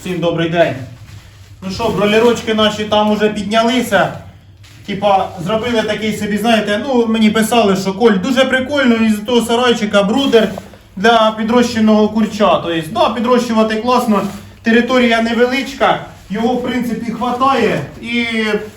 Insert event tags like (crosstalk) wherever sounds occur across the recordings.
Всім добрий день. Ну що, бролерочки наші там уже піднялися. Типа, зробили такий собі, знаєте, ну мені писали, що Коль дуже прикольно із того сарайчика брудер для підрощеного курча. Тобто, да, підрощувати класно, територія невеличка, його в принципі хватає. І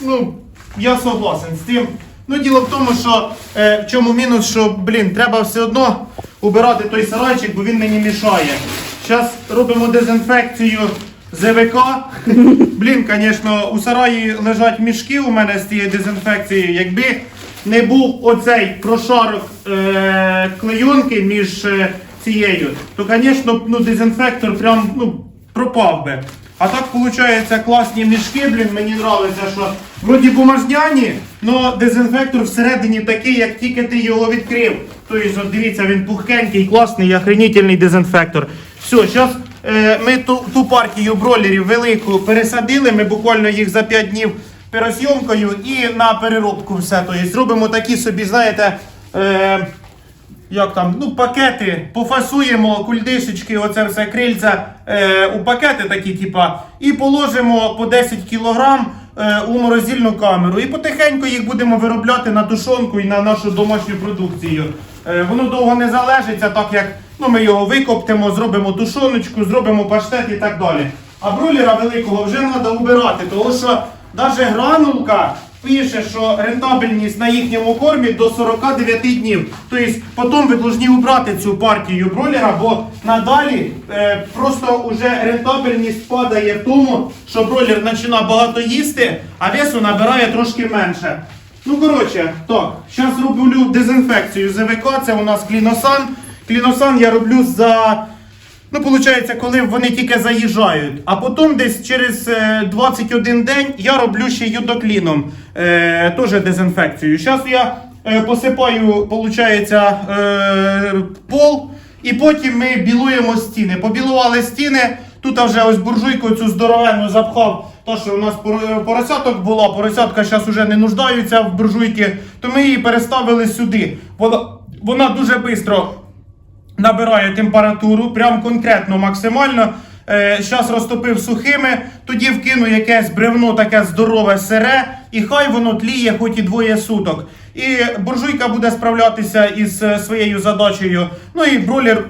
ну, я согласен з цим. Ну, діло в тому, що е, в чому мінус, що, блін, треба все одно убирати той сарайчик, бо він мені мішає. Зараз робимо дезінфекцію ЗВК. Блін, звісно, у сараї лежать мішки у мене з цією дезінфекцією. Якби не був оцей прошарок е- клейонки між е, цією, то, звісно, ну, дезінфектор прям ну, пропав би. А так виходить класні мішки, блін, мені подобається, що вроді бумажняні, але дезінфектор всередині такий, як тільки ти його відкрив. Тобто, дивіться, він пухкенький, класний, охренительний дезінфектор. Все, зараз е, ми ту, ту партію бролерів велику пересадили, ми буквально їх за 5 днів пересйомкою і на переробку все. Тобто, зробимо такі собі, знаєте. Е, як там, ну, пакети, пофасуємо кульдишечки, оце все крильця е, у пакети такі, типа, і положимо по 10 кілограм е, у морозильну камеру. І потихеньку їх будемо виробляти на тушонку і на нашу домашню продукцію. Е, воно довго не залежиться, так як ну, ми його викоптимо, зробимо тушоночку, зробимо паштет і так далі. А бройлера великого вже треба убирати, тому що навіть гранулка пише, що рентабельність на їхньому кормі до 49 днів. Тобто потім ви повинні убрати цю партію бройлера, бо надалі е, просто вже рентабельність падає в тому, що бройлер починає багато їсти, а весу набирає трошки менше. Ну, коротше, так, зараз роблю дезінфекцію ЗВК, це у нас кліносан. Кліносан я роблю за Ну, виходить, коли вони тільки заїжджають. А потім десь через е, 21 день я роблю ще юдокліном е, теж дезінфекцію. Зараз я е, посипаю, виходить, е, пол, і потім ми білуємо стіни. Побілували стіни. Тут вже ось буржуйку цю здоровенну запхав. То, що у нас поросяток була, поросятка зараз вже не нуждаються в буржуйки, то ми її переставили сюди. Вона, вона дуже швидко набирає температуру, прям конкретно максимально. Зараз розтопив сухими, тоді вкину якесь бревно таке здорове сире, і хай воно тліє хоч і двоє суток. І буржуйка буде справлятися із е, своєю задачею. Ну і бролер е,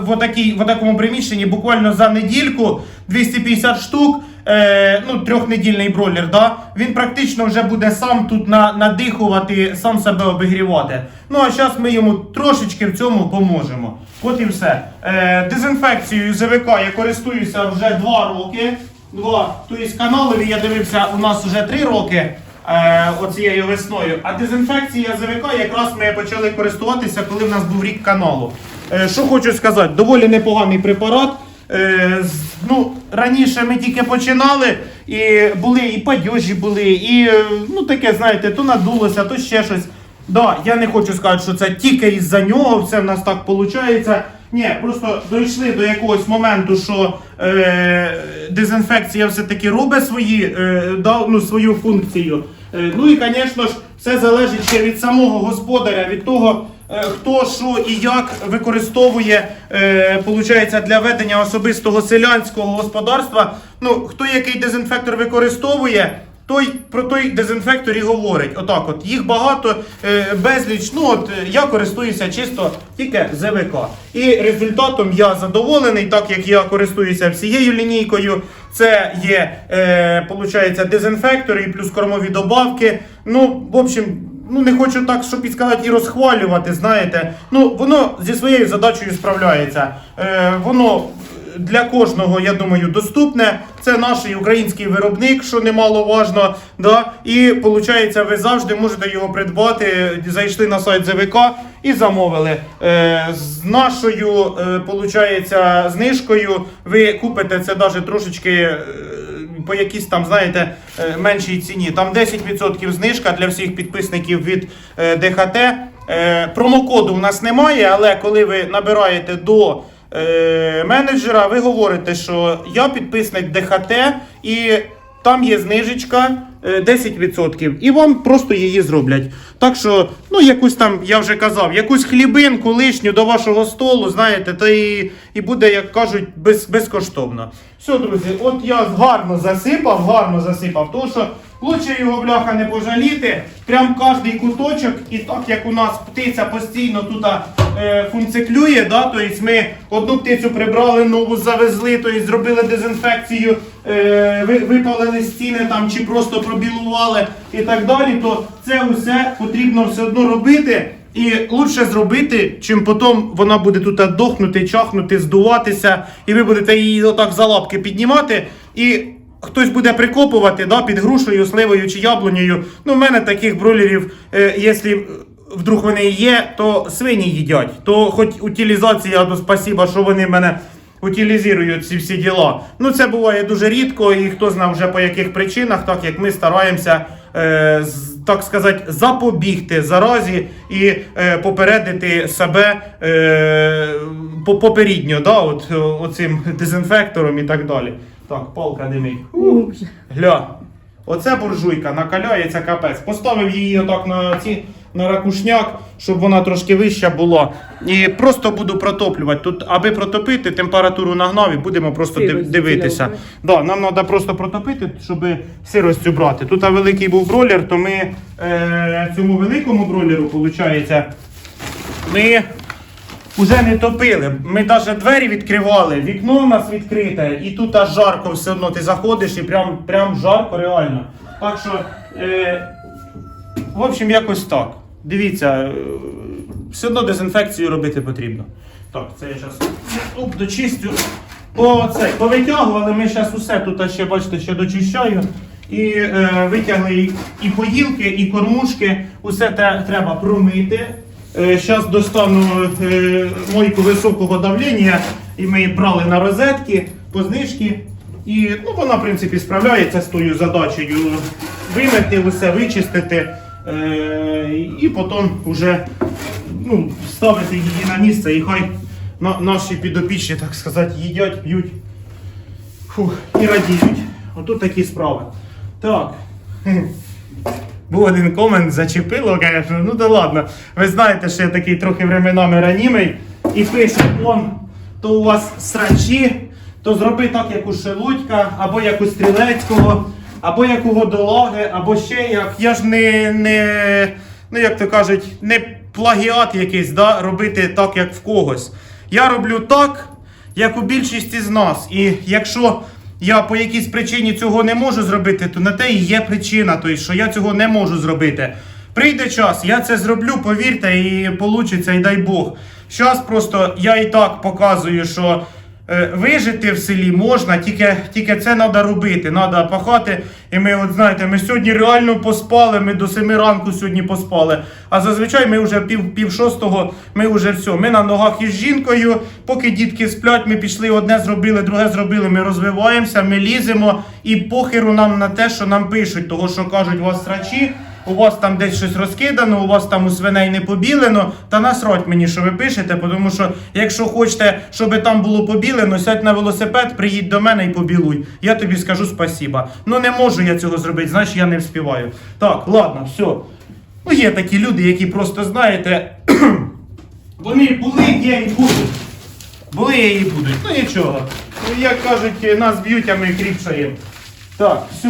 в, отакій, в такому приміщенні буквально за недільку 250 штук. Е, ну, трьохнедільний бройлер, да? він практично вже буде сам тут на, надихувати, сам себе обігрівати. Ну а зараз ми йому трошечки в цьому поможемо. От і все. Е, дезінфекцією ЗВК я користуюся вже 2 роки. Два. Тобто каналові я дивився у нас вже 3 роки. Е, оцією весною. А дезінфекція ЗВК якраз ми почали користуватися, коли в нас був рік каналу. Е, що хочу сказати, доволі непоганий препарат. Е, ну, раніше ми тільки починали, і були і падьожі були, і е, ну таке, знаєте, то надулося, то ще щось. Да, я не хочу сказати, що це тільки із-за нього все в нас так виходить. Ні, просто дійшли до якогось моменту, що е, дезінфекція все-таки робить свої, е, да, ну, свою функцію. Е, ну і, звісно ж, все залежить ще від самого господаря, від того, хто що і як використовує е, получається, для ведення особистого селянського господарства. Ну, хто який дезінфектор використовує, той про той дезінфектор і говорить. Отак, от їх багато, е, безліч. Ну от е, я користуюся чисто тільки ЗВК. І результатом я задоволений, так як я користуюся всією лінійкою. Це є, е, дезінфектори і плюс кормові добавки. Ну, в общем. Ну, не хочу так, щоб і сказати, і розхвалювати, знаєте. Ну, воно зі своєю задачею справляється. Е, воно для кожного, я думаю, доступне. Це наш український виробник, що немаловажно. Да? І виходить, ви завжди можете його придбати. Зайшли на сайт ЗВК і замовили. Е, з нашою, е, знижкою ви купите це навіть трошечки. По якійсь там, знаєте, е, меншій ціні. Там 10% знижка для всіх підписників від е, ДХТ. Е, Промокоду в нас немає, але коли ви набираєте до менеджера, ви говорите, що я підписник ДХТ і там є знижечка е, 10%, і вам просто її зроблять. Так що, ну, якусь там, я вже казав, якусь хлібинку лишню до вашого столу, знаєте, то і, і буде, як кажуть, без, безкоштовно. Все, друзі, от я гарно засипав, гарно засипав, тому що лучше його бляха не пожаліти. Прям кожний куточок, і так як у нас птиця постійно тут е, функціклює, да, тобто ми одну птицю прибрали, нову завезли, тобто зробили дезінфекцію, е, випалили стіни там чи просто пробілували і так далі, то це усе потрібно все одно робити. І лучше зробити, чим потім вона буде тут дохнути, чахнути, здуватися, і ви будете її отак за лапки піднімати. І хтось буде прикопувати да, під грушею, сливою чи яблунею. Ну, в мене таких бройлерів, е, якщо вдруг вони є, то свині їдять. То хоч утилізація, то спасіба, що вони мене утилізують ці всі діла. Ну, це буває дуже рідко, і хто знає вже по яких причинах, так як ми стараємося. Е, так сказати, запобігти заразі і е, попередити себе е, попередньо, да, от, е, оцим дезінфектором і так далі. Так, палка димить. Ух, Гля. Оце буржуйка накаляється капець. Поставив її отак на ці на ракушняк, щоб вона трошки вища була. І просто буду протоплювати. Тут, аби протопити, температуру нагнав і будемо просто Сирость дивитися. Да, нам треба просто протопити, щоб сирость брати. Тут а, великий був бролер, то ми е, цьому великому бролеру, виходить, ми вже не топили. Ми навіть двері відкривали, вікно у нас відкрите, і тут аж жарко все одно. Ти заходиш і прям, прям жарко реально. Так що, е, в общем, якось так. Дивіться, е, все одно дезінфекцію робити потрібно. Так, це я зараз оп, дочистю. О, це, повитягували, ми зараз усе тут ще, бачите, ще дочищаю. І е, витягли і, і поїлки, і кормушки, усе те треба промити. Зараз достану е, мойку високого давлення, і ми її брали на розетки по знижки. І ну, вона, в принципі, справляється з тою задачею вимити усе, вичистити е, і потім вже ну, ставити її на місце, і хай на, наші підопічні, так сказати, їдять, п'ють і радіють. Отут такі справи. Так. Був один комент, зачепило, звісно. Ну да ладно. Ви знаєте, що я такий трохи временами ранімий. І пише он, то у вас срачі, то зроби так, як у Шелудька, або як у Стрілецького, або як у Водолаги, або ще як. Я ж не, не ну як то кажуть, не плагіат якийсь, да, робити так, як в когось. Я роблю так, як у більшості з нас. І якщо я по якійсь причині цього не можу зробити, то на те і є причина, тобто, що я цього не можу зробити. Прийде час, я це зроблю, повірте, і вийде, і дай Бог. Зараз просто я і так показую, що вижити в селі можна, тільки, тільки це треба робити, треба пахати. І ми, от знаєте, ми сьогодні реально поспали, ми до 7 ранку сьогодні поспали. А зазвичай ми вже пів, пів шостого, ми вже все. Ми на ногах із жінкою, поки дітки сплять, ми пішли одне зробили, друге зробили. Ми розвиваємося, ми ліземо і похеру нам на те, що нам пишуть, того що кажуть, вас срачі. У вас там десь щось розкидано, у вас там у свиней не побілено, та насрать мені, що ви пишете, тому що якщо хочете, щоб там було побілено, сядь на велосипед, приїдь до мене і побілуй. Я тобі скажу спасіба. Ну не можу я цього зробити, значить я не вспіваю. Так, ладно, все. Ну є такі люди, які просто знаєте, (clears throat) вони були, є і будуть. Були є і будуть. Ну нічого. Ну, Як кажуть, нас б'ють, а ми кріпшаємо. Так, все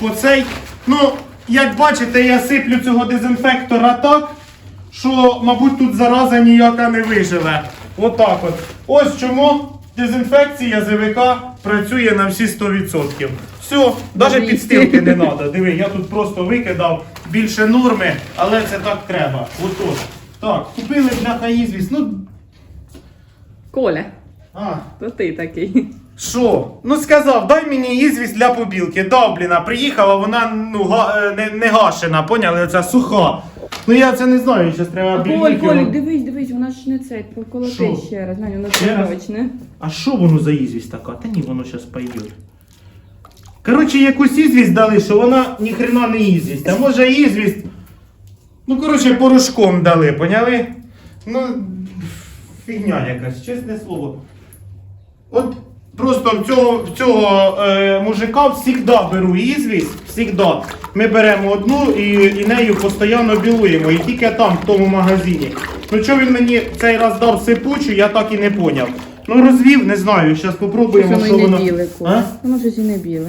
по цей. Ну, як бачите, я сиплю цього дезінфектора так, що, мабуть, тут зараза ніяка не виживе. Отак от. Ось чому дезінфекція ЗВК працює на всі 100%. Все, навіть підстилки не (laughs) треба. Диви, я тут просто викидав більше норми, але це так треба. Отож. Так, купили бляха ізвість. Ну, Коля, а, то ти такий. Що? Ну сказав, дай мені ізвість для побілки. Дав, блін, приїхала, вона ну, га, е, не, не гашена, поняли? Оця суха. Ну я це не знаю, зараз треба Коль, більше. Коль, дивись, дивись, вона ж не цей, Що? проколоти ще раз, Надя, воно Ще раз? А що воно за ізвість така? Та ні, воно зараз пойде. Коротше, якусь ізвість дали, що вона ніхрена не ізвість. А може ізвість. Ну, коротше, порошком дали, поняли? Ну, фігня якась, чесне слово. От Просто в цього, в цього е, мужика завжди беру ізвість, завжди. Ми беремо одну і, і нею постійно білуємо. І тільки там, в тому магазині. Ну що він мені цей раз дав сипучу, я так і не поняв. Ну розвів, не знаю, зараз спробуємо, що воно біле, А? Воно щось і не біле.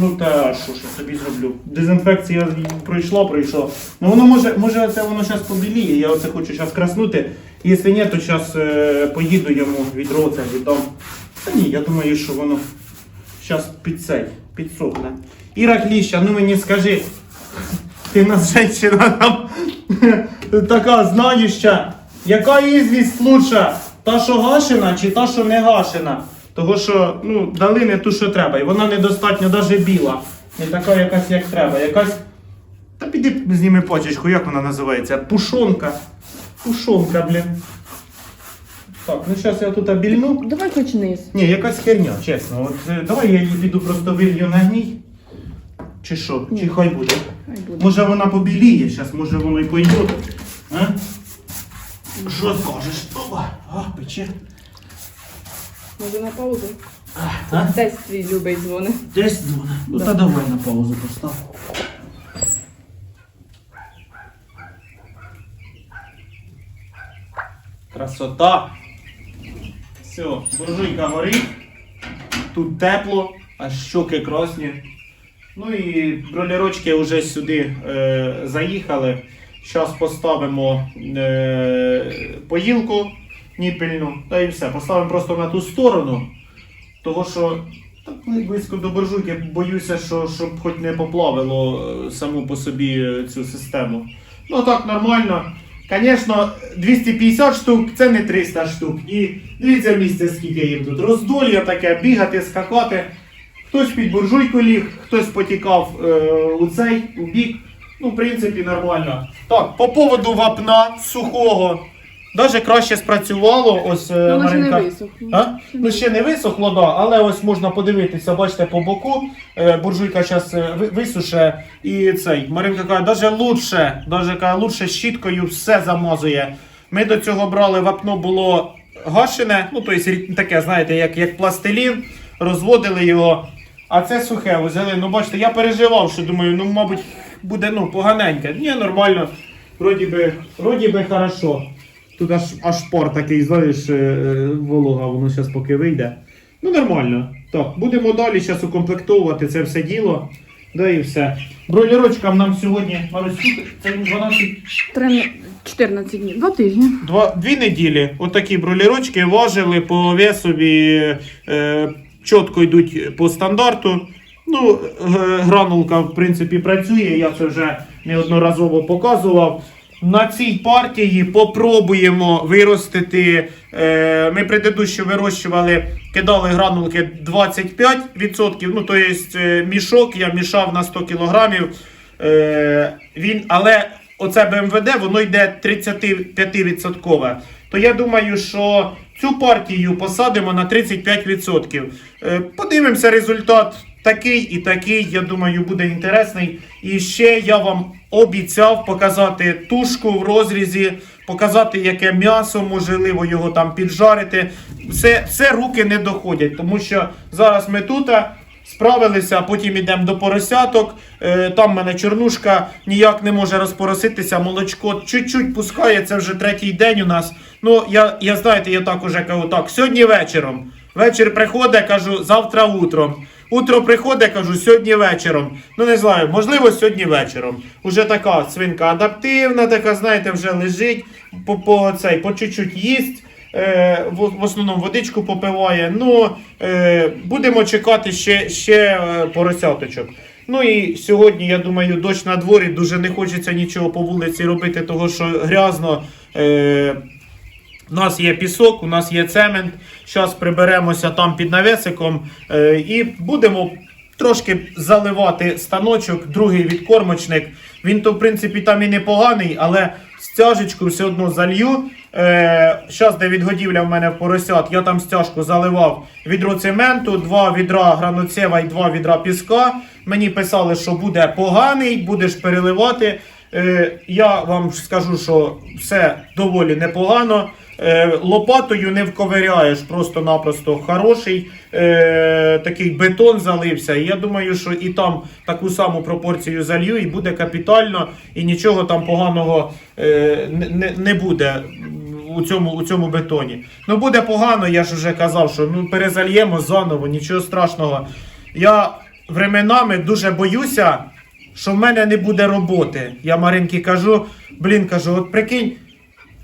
Ну та що ж я тобі зроблю? Дезінфекція пройшла, пройшла. Ну воно може, може це воно зараз побіліє, я оце хочу зараз краснути. Якщо ні, то зараз е, поїду йому відро це віддам. Та ні, я думаю, що воно зараз під цей, підсохне. Іра Кліща, ну мені скажи, ти нас жінка там (laughs) така знающа, яка ізвість лучша? Та, що гашена чи та, що не гашена? Того, що ну, дали не ту, що треба. І вона недостатньо навіть біла. Не така якась, як треба. Якась. Та піди зніми пачечку, як вона називається? Пушонка. Пушонка, блін. Так, ну зараз я тут обільну. Давай хоч низ. Ні, якась херня, чесно. От е, давай я її піду просто вилью на гній. Чи що? Чи хай буде? Хай буде. Може вона побіліє, зараз може воно і пойде. А? Що скажеш? Опа, а, пече. Може на паузу? А? Десь твій любий дзвони. Десь дзвони. Ну та давай на паузу постав. Красота. Все, буржуйка горить. Тут тепло, аж щоки красні. Ну і бролерочки вже сюди е, заїхали. Зараз поставимо е, поїлку ніпельну, та і все. Поставимо просто на ту сторону. Того що так близько до буржуйки, боюся, що щоб хоч не поплавило е, саму по собі е, цю систему. Ну так нормально. Звісно, 250 штук це не 300 штук. І дивіться місце, скільки їм тут. Роздолля таке, бігати, скакати. Хтось під буржуйку ліг, хтось потікав е, у цей, у бік. Ну, в принципі, нормально. Так, по поводу вапна сухого. Даже краще спрацювало. Ось е, Ну, ще не Маринка- висохло. а? Ну ще не висохло, да, але ось можна подивитися, бачите, по боку. Е, буржуйка зараз висуше і цей. Маринка каже, даже лучше, даже каже, лучше щіткою все замазує. Ми до цього брали вапно було гашене, ну тобто рі- таке, знаєте, як, як пластилін, розводили його. А це сухе взяли. Ну бачите, я переживав, що думаю, ну мабуть, буде ну, поганеньке. Ні, нормально. Вроді би, вроді би хорошо. Тут аж, аж пар такий, знаєш, е, е, волога, воно зараз поки вийде. Ну, нормально. Так, будемо далі зараз укомплектовувати це все діло. Да і все. Бройлерочкам нам сьогодні Марусь, це 12 Три- 14 днів. Два тижні. Два, дві неділі. Отакі бролерочки важили по весові, е, чітко йдуть по стандарту. Ну, гранулка, в принципі, працює, я це вже неодноразово показував. На цій партії попробуємо виростити. Е, ми предыдуще вирощували, кидали гранулки 25%. Ну, тобто е, мішок я мішав на 100 кілограмів. Е, він, але оце БМВД, воно йде 35%. То я думаю, що цю партію посадимо на 35%. Е, подивимося результат. Такий і такий, я думаю, буде інтересний. І ще я вам обіцяв показати тушку в розрізі, показати, яке м'ясо, можливо, його там піджарити. Все, все руки не доходять, тому що зараз ми тут. Справилися, потім йдемо до поросяток. Е, там в мене чорнушка ніяк не може розпороситися, молочко чуть-чуть пускає, це вже третій день у нас. Ну, я, я знаєте, я так уже кажу, так, сьогодні вечором. Вечір приходить, кажу, завтра утром. Утро приходить, кажу, сьогодні вечором. Ну не знаю, можливо, сьогодні вечором. Уже така свинка адаптивна, така, знаєте, вже лежить, по, по, цей, по чуть-чуть їсть. Е, в, в основному водичку попиває. Ну, е, будемо чекати ще, ще е, поросяточок. Ну і сьогодні, я думаю, дощ на дворі, дуже не хочеться нічого по вулиці робити, того що грязно. Е, у нас є пісок, у нас є цемент. Зараз приберемося там під навесиком е, і будемо трошки заливати станочок, другий відкормочник. Він то, в принципі, там і непоганий, але стяжечку все одно залью. Е, Зараз, де відгодівля в мене в поросят, я там стяжку заливав відро цементу, два відра граноцева і два відра піска. Мені писали, що буде поганий, будеш переливати. Е, я вам скажу, що все доволі непогано. Е, лопатою не вковиряєш просто-напросто. Хороший е, такий бетон залився. Я думаю, що і там таку саму пропорцію залью, і буде капітально, і нічого там поганого е, не, не- не буде у цьому, у цьому бетоні. Ну буде погано, я ж вже казав, що ну перезальємо заново, нічого страшного. Я временами дуже боюся, що в мене не буде роботи. Я Маринки кажу, блін, кажу, от прикинь.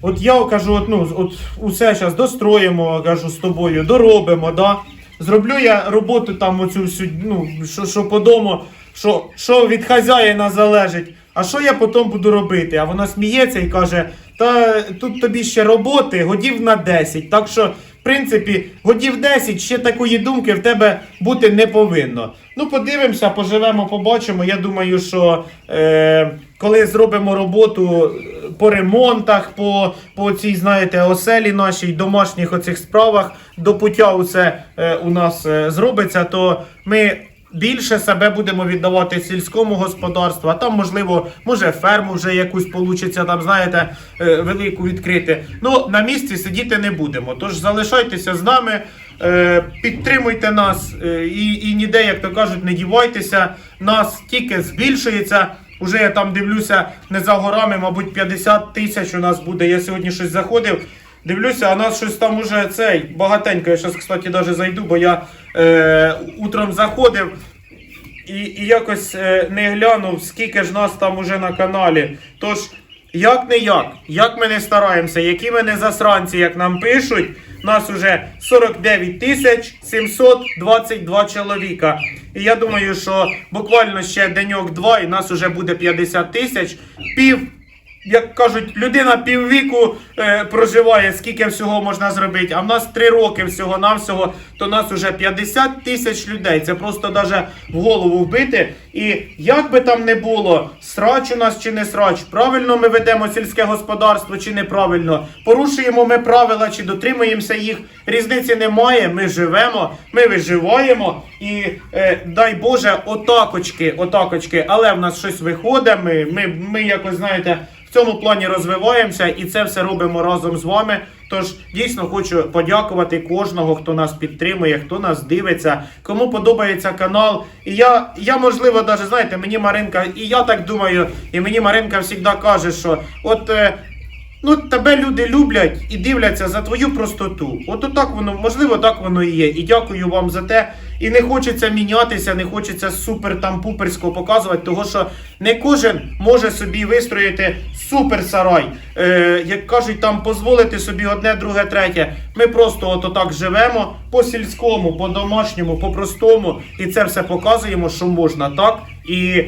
От я кажу, от, ну, от усе зараз достроїмо, кажу з тобою, доробимо, да? Зроблю я роботу там оцю всю, ну, що, що по дому, що, що від хазяїна залежить. А що я потім буду робити? А вона сміється і каже: та тут тобі ще роботи, годів на 10. Так що, принципі, годів 10 ще такої думки в тебе бути не повинно. Ну, подивимося, поживемо, побачимо. Я думаю, що е, коли зробимо роботу е, по ремонтах, по, по цій, знаєте, оселі нашій, домашніх оцих справах, до пуття усе е, у нас е, зробиться, то ми. Більше себе будемо віддавати сільському господарству, а там, можливо, може ферму вже якусь получиться, там, знаєте, е, велику відкрити. Ну, на місці сидіти не будемо. Тож залишайтеся з нами, е, підтримуйте нас е, і, і ніде, як то кажуть, не дівайтеся. Нас тільки збільшується. Уже я там дивлюся не за горами, мабуть, 50 тисяч у нас буде. Я сьогодні щось заходив. Дивлюся, а нас щось там уже цей багатенько. Я зараз, кстати, навіть зайду, бо я е, утром заходив і, і якось е, не глянув, скільки ж нас там уже на каналі. Тож, як не як, як ми не стараємося, які ми не засранці, як нам пишуть, нас уже 49 тисяч 722 чоловіка. І я думаю, що буквально ще деньок-два, і нас уже буде 50 тисяч. Пів як кажуть, людина піввіку е, проживає, скільки всього можна зробити, а в нас 3 роки всього-навсього, то нас уже 50 тисяч людей. Це просто даже в голову вбити. І як би там не було, срач у нас чи не срач, правильно ми ведемо сільське господарство чи неправильно, порушуємо ми правила чи дотримуємося їх, різниці немає. Ми живемо, ми виживаємо і е, дай Боже, отакочки, отакочки, але в нас щось виходить. Ми, ми, ми якось знаєте. Цьому плані розвиваємося і це все робимо разом з вами. Тож дійсно хочу подякувати кожного, хто нас підтримує, хто нас дивиться, кому подобається канал. І я, я можливо, навіть знаєте, мені Маринка, і я так думаю, і мені Маринка завжди каже, що от. е, Ну, тебе люди люблять і дивляться за твою простоту. От отак воно, можливо, так воно і є. І дякую вам за те. І не хочеться мінятися, не хочеться супер там пуперського показувати, того що не кожен може собі вистроїти супер сарай. Е, як кажуть, там дозволити собі одне, друге, третє. Ми просто от отак живемо по сільському, по домашньому, по простому, і це все показуємо, що можна так. І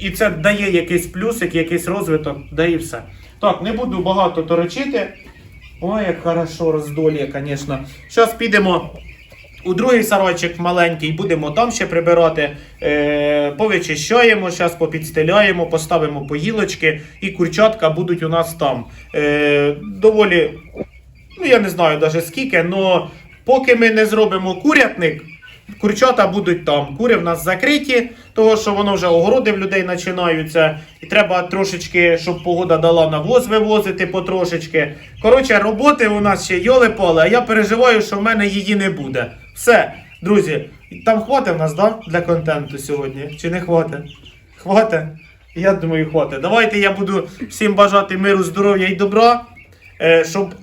і це дає якийсь плюсик, якийсь розвиток, да і все. Так, не буду багато торочити. Ой, як хорошо роздоліє, звісно. Зараз підемо у другий сарайчик маленький, будемо там ще прибирати. Е, повичищаємо, зараз попідстеляємо, поставимо поїлочки і курчатка будуть у нас там. Е, доволі, ну я не знаю навіть скільки, але поки ми не зробимо курятник, Курчата будуть там. Кури в нас закриті, того що воно вже огороди в людей починаються. І треба трошечки, щоб погода дала навоз вивозити потрошечки. Коротше, роботи у нас ще йоли-пали, а я переживаю, що в мене її не буде. Все, друзі, там хватить в нас, да, для контенту сьогодні? Чи не хватить? Хватить? Я думаю, хватить. Давайте я буду всім бажати миру, здоров'я і добра, е, щоб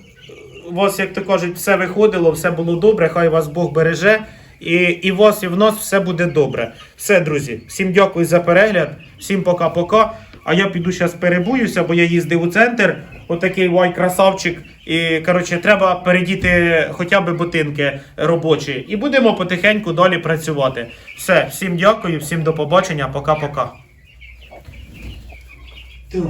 у вас, як то кажуть, все виходило, все було добре, хай вас Бог береже. І, і вас, і в нас все буде добре. Все, друзі, всім дякую за перегляд, всім пока-пока. А я піду зараз перебуюся, бо я їздив у центр. Отакий вай красавчик. І коротше, треба передіти хоча б ботинки робочі. І будемо потихеньку далі працювати. Все, всім дякую, всім до побачення, пока-пока. Так.